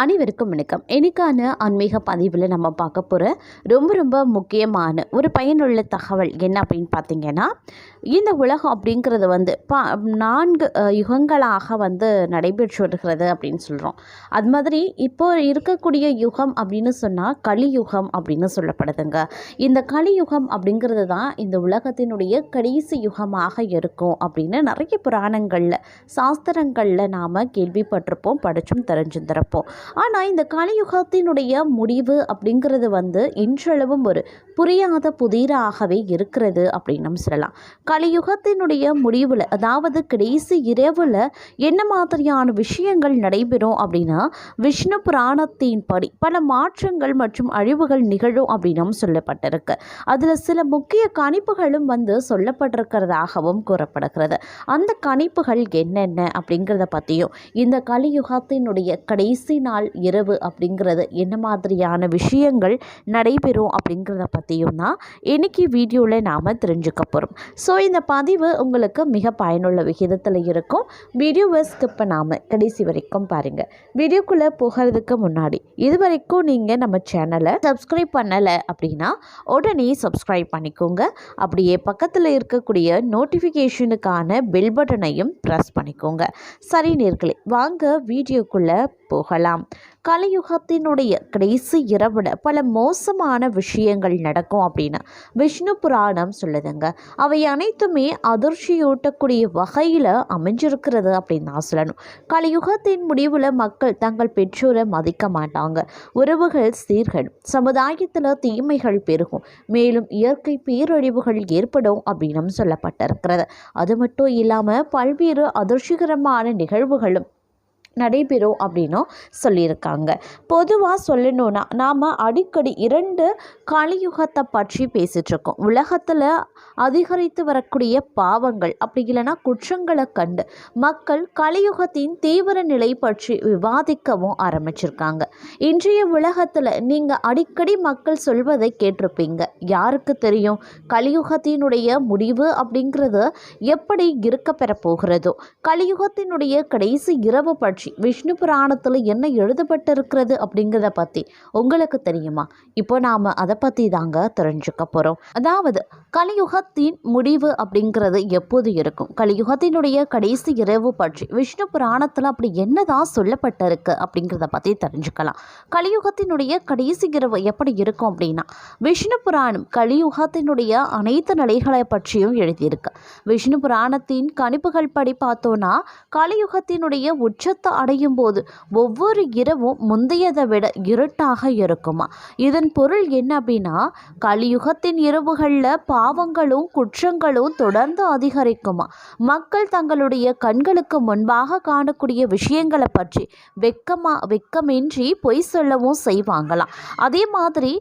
அனைவருக்கும் வணக்கம். எனக்கான ஆன்மீக பதிவில் நம்ம பார்க்க போகிற ரொம்ப ரொம்ப முக்கியமான ஒரு பயனுள்ள தகவல் என்ன அப்படின்னு பார்த்தீங்கன்னா இந்த உலகம் அப்படிங்கிறது வந்து பா நான்கு யுகங்களாக வந்து நடைபெற்று வருகிறது அப்படின்னு சொல்கிறோம் அது மாதிரி இப்போ இருக்கக்கூடிய யுகம் அப்படின்னு சொன்னால் கலியுகம் அப்படின்னு சொல்லப்படுதுங்க. இந்த கலியுகம் அப்படிங்கிறது தான் இந்த உலகத்தினுடைய கடைசி யுகமாக இருக்கும் அப்படின்னு நிறைய புராணங்களில் சாஸ்திரங்களில் நாம் கேள்விப்பட்டிருப்போம் படிச்சும் தெரிஞ்சிருந்திருப்போம் ஆனால் இந்த கலியுகத்தினுடைய முடிவு அப்படிங்கிறது வந்து இன்றளவும் ஒரு புரியாத புதிராகவே இருக்கிறது அப்படின்னு நம்ம சொல்லலாம். கலியுகத்தினுடைய முடிவில் அதாவது கடைசி இரவில் என்ன மாதிரியான விஷயங்கள் நடைபெறும் அப்படின்னா விஷ்ணு புராணத்தின் படி பல மாற்றங்கள் மற்றும் அழிவுகள் நிகழும் அப்படின்னும் சொல்லப்பட்டிருக்கு. அதில் சில முக்கிய கணிப்புகளும் வந்து சொல்லப்பட்டிருக்கிறதாகவும் கூறப்படுகிறது. அந்த கணிப்புகள் என்னென்ன அப்படிங்கிறத பற்றியும் இந்த கலியுகத்தினுடைய கடைசி நாள் இரவு அப்படிங்கிறது என்ன மாதிரியான விஷயங்கள் நடைபெறும் அப்படிங்கிறத பற்றியும் தான் இன்னைக்கு வீடியோவில் நாம் தெரிஞ்சுக்க போகிறோம் ஸோ இந்த பதிவு உங்களுக்கு மிக பயனுள்ள விகிதத்தில் இருக்கும். வீடியோவை ஸ்கிப் பண்ணாமல் கடைசி வரைக்கும் பாருங்கள் வீடியோக்குள்ளே போகிறதுக்கு முன்னாடி இது வரைக்கும் நீங்கள் நம்ம சேனலை சப்ஸ்கிரைப் பண்ணலை அப்படின்னா உடனே சப்ஸ்கிரைப் பண்ணிக்கோங்க. அப்படியே பக்கத்தில் இருக்கக்கூடிய நோட்டிஃபிகேஷனுக்கான பெல் பட்டனையும் ப்ரெஸ் பண்ணிக்கோங்க. சரி நேர்களே வாங்க வீடியோக்குள்ளே போகலாம். கலியுகத்தினுடைய கடைசி இரவுல பல மோசமான விஷயங்கள் நடக்கும் அப்படின்னு விஷ்ணு புராணம் சொல்லுதுங்க. அவை அனைத்துமே அதிர்ச்சியூட்டக்கூடிய வகையில் அமைஞ்சிருக்கிறது அப்படின்னு நான் சொல்லணும். கலியுகத்தின் முடிவில் மக்கள் தங்கள் பெற்றோரை மதிக்க மாட்டாங்க. உறவுகள் சீர்கடும். சமுதாயத்தில் தீமைகள் பெருகும். மேலும் இயற்கை பேரழிவுகள் ஏற்படும் அப்படின்னு சொல்லப்பட்டிருக்கிறது. அது மட்டும் இல்லாமல் பல்வேறு அதிர்ச்சிகரமான நிகழ்வுகளும் நடைபெறும் அப்படின்னும் சொல்லியிருக்காங்க. பொதுவாக சொல்லணும்னா நாம் அடிக்கடி இரண்டு கலியுகத்தை பற்றி பேசிகிட்ருக்கோம் உலகத்தில் அதிகரித்து வரக்கூடிய பாவங்கள் அப்படி இல்லைன்னா குற்றங்களை கண்டு மக்கள் கலியுகத்தின் தீவிர நிலை பற்றி விவாதிக்கவும் ஆரம்பிச்சிருக்காங்க. இன்றைய உலகத்தில் நீங்கள் அடிக்கடி மக்கள் சொல்வதை கேட்டிருப்பீங்க. யாருக்கு தெரியும்? கலியுகத்தினுடைய முடிவு அப்படிங்கிறது எப்படி இருக்க பெற போகிறதோ கலியுகத்தினுடைய கடைசி இரவு பற்றி விஷ்ணு புராணத்தில் என்ன எழுதப்பட்டிருக்கிறது அப்படிங்கிறத பற்றி உங்களுக்கு தெரியுமா? இப்போ நாம் அதை பற்றி தாங்க தெரிஞ்சுக்க போகிறோம் அதாவது கலியுகத்தின் முடிவு அப்படிங்கிறது எப்போது இருக்கும்? கலியுகத்தினுடைய கடைசி இரவு பற்றி விஷ்ணு புராணத்தில் அப்படி என்னதான் சொல்லப்பட்டிருக்கு அப்படிங்கிறத பற்றி தெரிஞ்சுக்கலாம். கலியுகத்தினுடைய கடைசி இரவு எப்படி இருக்கும் அப்படின்னா விஷ்ணு புராணம் கலியுகத்தினுடைய அனைத்து நிலைகளை பற்றியும் எழுதியிருக்கு. விஷ்ணு புராணத்தின் கணிப்புகள் படி பார்த்தோன்னா கலியுகத்தினுடைய உச்சத்தை அடையும் போது ஒவ்வொரு இரவும் முந்தையதை விட இருட்டாக இருக்குமா? இதன் பொருள் என்ன அப்படின்னா கலியுகத்தின் இரவுகளில் பாவங்களும் குற்றங்களும் தொடர்ந்து அதிகரிக்குமா? மக்கள் தங்களுடைய கண்களுக்கு முன்பாக காணக்கூடிய விஷயங்களை பற்றி வெக்கமா வெக்கமின்றி பொய் சொல்லவும் செய்வாங்களாம் அதே மாதிரி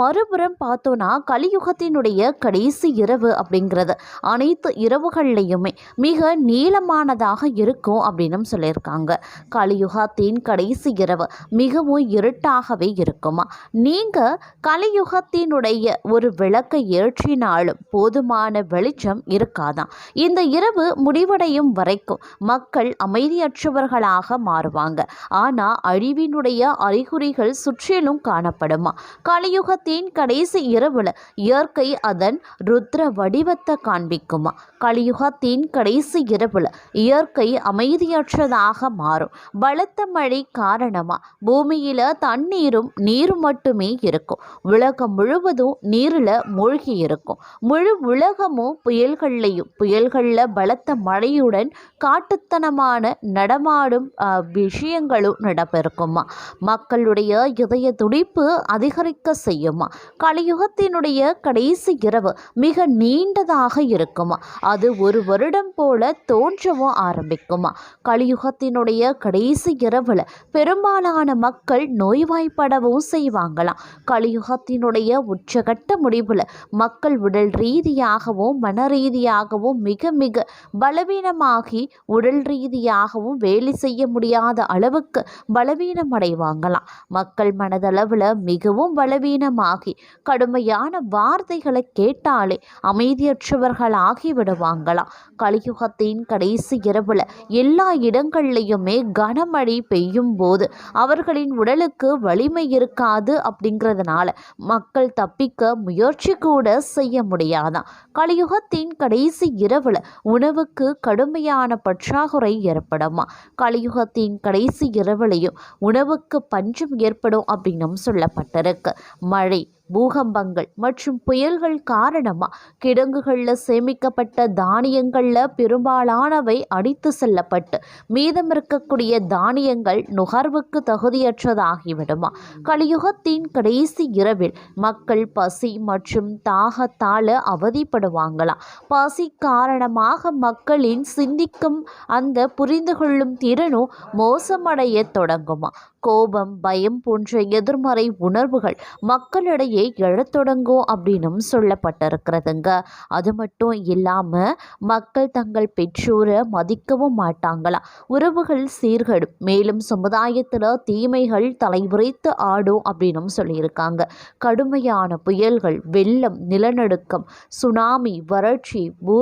மறுபுறம் பார்த்தோன்னா கலியுகத்தினுடைய கடைசி இரவு அப்படிங்கிறது அனைத்து இரவுகள்லையுமே மிக நீளமானதாக இருக்கும் அப்படின்னு சொல்லியிருக்காங்க. கலியுகத்தின் கடைசி இரவு மிகவும் இருட்டாகவே இருக்குமா? நீங்கள் கலியுகத்தினுடைய ஒரு விளக்கை ஏற்றினாலும் போதுமான வெளிச்சம் இருக்காதாம் இந்த இரவு முடிவடையும் வரைக்கும் மக்கள் அமைதியற்றவர்களாக மாறுவாங்க. ஆனால் அழிவினுடைய அறிகுறிகள் சுற்றிலும் காணப்படுமா? கலியுகத்தின் கடைசி இரவில் இயற்கை அதன் ருத்ர வடிவத்தை காண்பிக்குமா? கலியுகத்தின் கடைசி இரவில் இயற்கை அமைதியற்றதாக மாறும். பலத்த மழை காரணமா? பூமியில் தண்ணீரும் நீரும் மட்டுமே இருக்கும். உலகம் முழுவதும் நீரில் மூழ்கி இருக்கும். முழு உலகமும் புயல்கள்லையும் புயல்களில் பலத்த மழையுடன் காட்டுத்தனமான நடமாடும் விஷயங்களும் நடப்பிருக்குமா மக்களுடைய இதய துடிப்பு அதிகரிக்க செய்யுமா? கலியுகத்தினுடைய கடைசி இரவு மிக நீண்டதாக இருக்குமா? அது ஒரு வருடம் போல தோன்றவும் ஆரம்பிக்குமா? கலியுகத்தினுடைய கடைசி இரவில் பெரும்பாலான மக்கள் நோய்வாய்ப்படவும் செய்வாங்களாம். கலியுகத்தினுடைய உச்சகட்ட முடிவில் மக்கள் உடல் ரீதியாகவும் மன ரீதியாகவும் மிக மிக பலவீனமாகி உடல் ரீதியாகவும் வேலை செய்ய முடியாத அளவுக்கு பலவீனம் அடைவாங்களாம். மக்கள் மனதளவில் மிகவும் பலவீனமாகி கடுமையான வார்த்தைகளை கேட்டாலே அமைதியற்றவர்களாகி விடுவாங்களாம். கலியுகத்தின் கடைசி இரவில் எல்லா இடங்கள்லையுமே கனமழை பெய்யும் போது அவர்களின் உடலுக்கு வலிமை இருக்காது அப்படிங்கிறதுனால மக்கள் தப்பிக்க முயற்சி கூட செய்ய முடியாதான். கலியுகத்தின் கடைசி இரவில் உணவுக்கு கடுமையான பற்றாக்குறை ஏற்படுமா? கலியுகத்தின் கடைசி இரவிலையும் உணவுக்கு பஞ்சம் ஏற்படும் அப்படின்னும் சொல்லப்பட்டிருக்கு. மழை பூகம்பங்கள் மற்றும் புயல்கள் காரணமாக கிடங்குகளில் சேமிக்கப்பட்ட தானியங்களில் பெரும்பாலானவை அடித்து செல்லப்பட்டு மீதம் இருக்கக்கூடிய தானியங்கள் நுகர்வுக்கு தகுதியற்றதாகிவிடுமா? கலியுகத்தின் கடைசி இரவில் மக்கள் பசி மற்றும் தாகத்தால் அவதிப்படுவாங்களாம் பசி காரணமாக மக்களின் சிந்திக்கும் அந்த புரிந்து கொள்ளும் திறனும் மோசமடைய தொடங்குமா? கோபம் பயம் போன்ற எதிர்மறை உணர்வுகள் மக்களிடையே எழத் தொடங்கும் அப்படின்னும் சொல்லப்பட்டிருக்கிறதுங்க. அது மட்டும் இல்லாமல் மக்கள் தங்கள் பெற்றோரை மதிக்கவும் மாட்டாங்களாம் உறவுகள் சீர்கடும். மேலும் சமுதாயத்தில் தீமைகள் தலைவிரித்து ஆடும் அப்படின்னும் சொல்லியிருக்காங்க. கடுமையான புயல்கள் வெள்ளம் நிலநடுக்கம் சுனாமி வறட்சி பூ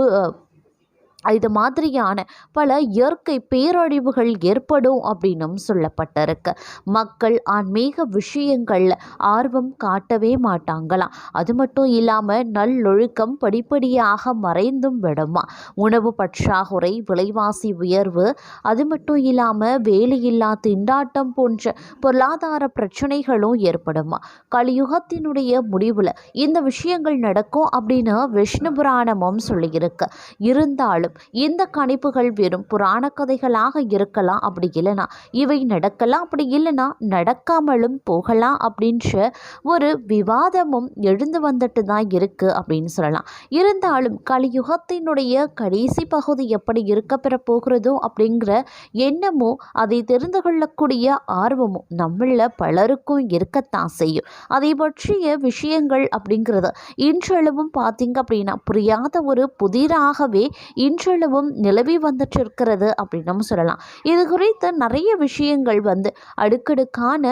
இது மாதிரியான பல இயற்கை பேரழிவுகள் ஏற்படும் அப்படின்னும் சொல்லப்பட்டிருக்கு. மக்கள் ஆன்மீக விஷயங்களில் ஆர்வம் காட்டவே மாட்டாங்களாம். அது மட்டும் இல்லாமல் நல்லொழுக்கம் படிப்படியாக மறைந்தும் விடுமா. உணவு பற்றாக்குறை விலைவாசி உயர்வு அது மட்டும் இல்லாமல் வேலையில்லா திண்டாட்டம் போன்ற பொருளாதார பிரச்சனைகளும் ஏற்படுமா. கலியுகத்தினுடைய முடிவில் இந்த விஷயங்கள் நடக்கும் அப்படின்னு விஷ்ணு புராணமும் சொல்லியிருக்கு. இருந்தாலும் இந்த கணிப்புகள் வெறும் புராண கதைகளாக இருக்கலாம் அப்படி இல்லைனா இவை நடக்கலாம் அப்படி இல்லைனா நடக்காமலும் போகலாம் அப்படின்ற ஒரு விவாதமும் எழுந்து வந்துட்டு தான் இருக்குது அப்படின்னு சொல்லலாம். இருந்தாலும் கலியுகத்தினுடைய கடைசி பகுதி எப்படி இருக்க பெற போகிறதோ அப்படிங்கிற எண்ணமோ அதை தெரிந்து கொள்ளக்கூடிய ஆர்வமும் நம்மள பலருக்கும் இருக்கத்தான் செய்யும். அதை பற்றிய விஷயங்கள் அப்படிங்கிறது இன்றளவும் பார்த்தீங்க அப்படின்னா புரியாத ஒரு புதிராகவே இன் இன்றளவும் நிலவி வந்துட்டு இருக்கிறது அப்படின்னு சொல்லலாம். இது குறித்து நிறைய விஷயங்கள் வந்து அடுக்கடுக்கான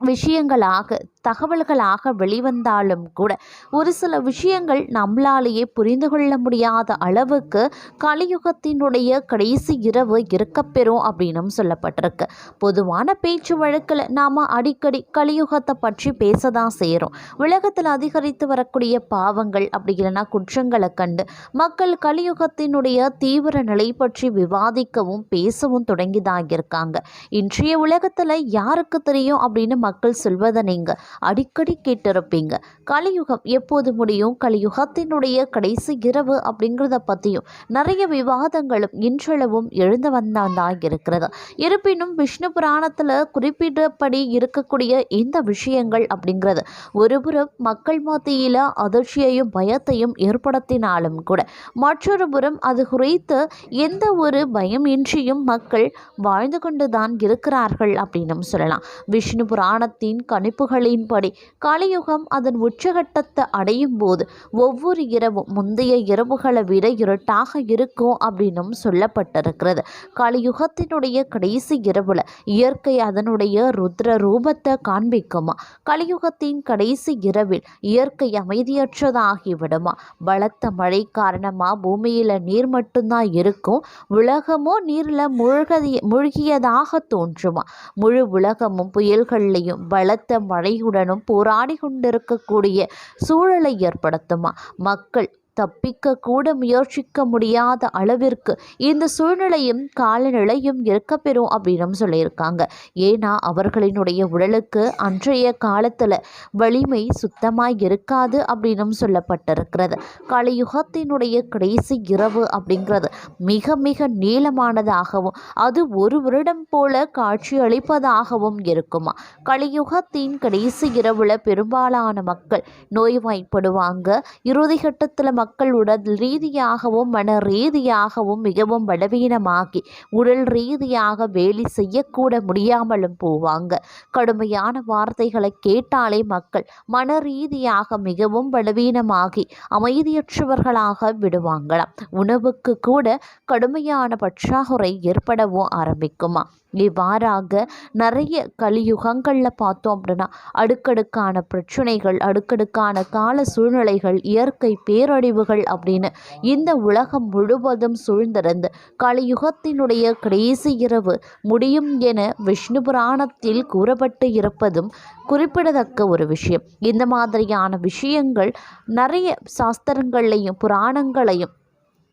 விஷயங்களாக தகவல்களாக வெளிவந்தாலும் கூட ஒரு சில விஷயங்கள் நம்மளாலேயே புரிந்து கொள்ள முடியாத அளவுக்கு கலியுகத்தினுடைய கடைசி இரவு இருக்கப்பெறும் அப்படின்னும் சொல்லப்பட்டிருக்கு. பொதுவான பேச்சு வழக்கில் நாம் அடிக்கடி கலியுகத்தை பற்றி பேச தான் செய்கிறோம் உலகத்தில் அதிகரித்து வரக்கூடிய பாவங்கள் அப்படி இல்லைன்னா குற்றங்களை கண்டு மக்கள் கலியுகத்தினுடைய தீவிர நிலை பற்றி விவாதிக்கவும் பேசவும் தொடங்கி தான் இருக்காங்க. இன்றைய உலகத்தில் யாருக்கு தெரியும் அப்படின்னு மக்கள் சொல்வதை நீங்கள் அடிக்கடி கேட்டிருப்பீங்க. கலியுகம் எப்போது முடியும்? கலியுகத்தினுடைய கடைசி இரவு அப்படிங்கிறத பற்றியும் நிறைய விவாதங்களும் இன்றளவும் எழுந்து வந்தான் இருக்கிறது. இருப்பினும் விஷ்ணு புராணத்தில் குறிப்பிட்டபடி இருக்கக்கூடிய இந்த விஷயங்கள் அப்படிங்கிறது ஒருபுறம் மக்கள் மத்தியில் அதிர்ச்சியையும் பயத்தையும் ஏற்படுத்தினாலும் கூட மற்றொரு புறம் அது குறித்து எந்த ஒரு பயமின்றியும் மக்கள் வாழ்ந்து கொண்டுதான் இருக்கிறார்கள் அப்படின்னு சொல்லலாம். விஷ்ணு புராணத்தின் கணிப்புகளின் கணிப்புகளின்படி கலியுகம் அதன் உச்சகட்டத்தை அடையும் போது ஒவ்வொரு இரவும் முந்தைய இரவுகளை விட இருட்டாக இருக்கும் அப்படின்னும் சொல்லப்பட்டிருக்கிறது. கலியுகத்தினுடைய கடைசி இரவுல இயற்கை அதனுடைய ருத்ர ரூபத்தை காண்பிக்குமா? கலியுகத்தின் கடைசி இரவில் இயற்கை அமைதியற்றதாகி விடுமா பலத்த மழை காரணமா பூமியில நீர் மட்டும்தான் இருக்கும்? உலகமோ நீரில் முழுகதி மூழ்கியதாக தோன்றுமா? முழு உலகமும் புயல்கள்லையும் பலத்த மழை மழையுடனும் போராடி கொண்டிருக்கக்கூடிய சூழலை ஏற்படுத்துமா? மக்கள் தப்பிக்க கூட முயற்சிக்க முடியாத அளவிற்கு இந்த சூழ்நிலையும் காலநிலையும் இருக்கப்பெறும் அப்படின்னு சொல்லியிருக்காங்க. ஏன்னா அவர்களினுடைய உடலுக்கு அன்றைய காலத்தில் வலிமை சுத்தமாக இருக்காது அப்படின்னு சொல்லப்பட்டிருக்கிறது. கலியுகத்தினுடைய கடைசி இரவு அப்படிங்கிறது மிக மிக நீளமானதாகவும் அது ஒரு வருடம் போல காட்சி அளிப்பதாகவும் இருக்குமா? கலியுகத்தின் கடைசி இரவுல பெரும்பாலான மக்கள் நோய்வாய்ப்படுவாங்க. இறுதி கட்டத்தில் மக்கள் உடல் ரீதியாகவும் மன ரீதியாகவும் மிகவும் பலவீனமாகி உடல் ரீதியாக வேலை செய்யக்கூட முடியாமலும் போவாங்க. கடுமையான வார்த்தைகளை கேட்டாலே மக்கள் மன ரீதியாக மிகவும் பலவீனமாகி அமைதியற்றவர்களாக விடுவாங்களாம். உணவுக்கு கூட கடுமையான பற்றாக்குறை ஏற்படவும் ஆரம்பிக்குமா இவ்வாறாக நிறைய கலியுகங்களில் பார்த்தோம் அப்படின்னா அடுக்கடுக்கான பிரச்சனைகள் அடுக்கடுக்கான கால சூழ்நிலைகள் இயற்கை பேரழிவுகள் அப்படின்னு இந்த உலகம் முழுவதும் சூழ்ந்திருந்து கலியுகத்தினுடைய கடைசி இரவு முடியும் என விஷ்ணு புராணத்தில் கூறப்பட்டு இருப்பதும் குறிப்பிடத்தக்க ஒரு விஷயம். இந்த மாதிரியான விஷயங்கள் நிறைய சாஸ்திரங்கள்லையும் புராணங்களையும்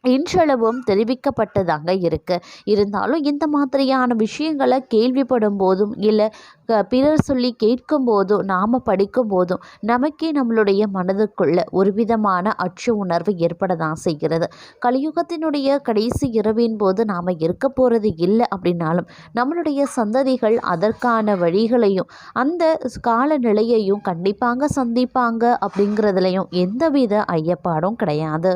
இன்றளவும் தெரிவிக்கப்பட்டதாங்க இருக்குது இருந்தாலும் இந்த மாதிரியான விஷயங்களை கேள்விப்படும் போதும் இல்லை பிறர் சொல்லி கேட்கும் போதும் நாம் படிக்கும் போதும் நமக்கே நம்மளுடைய மனதுக்குள்ள ஒரு விதமான அச்சு உணர்வு ஏற்பட தான் செய்கிறது. கலியுகத்தினுடைய கடைசி இரவின் போது நாம் இருக்க போகிறது இல்லை அப்படின்னாலும் நம்மளுடைய சந்ததிகள் அதற்கான வழிகளையும் அந்த காலநிலையையும் கண்டிப்பாங்க சந்திப்பாங்க அப்படிங்கிறதுலையும் எந்தவித ஐயப்பாடும் கிடையாது.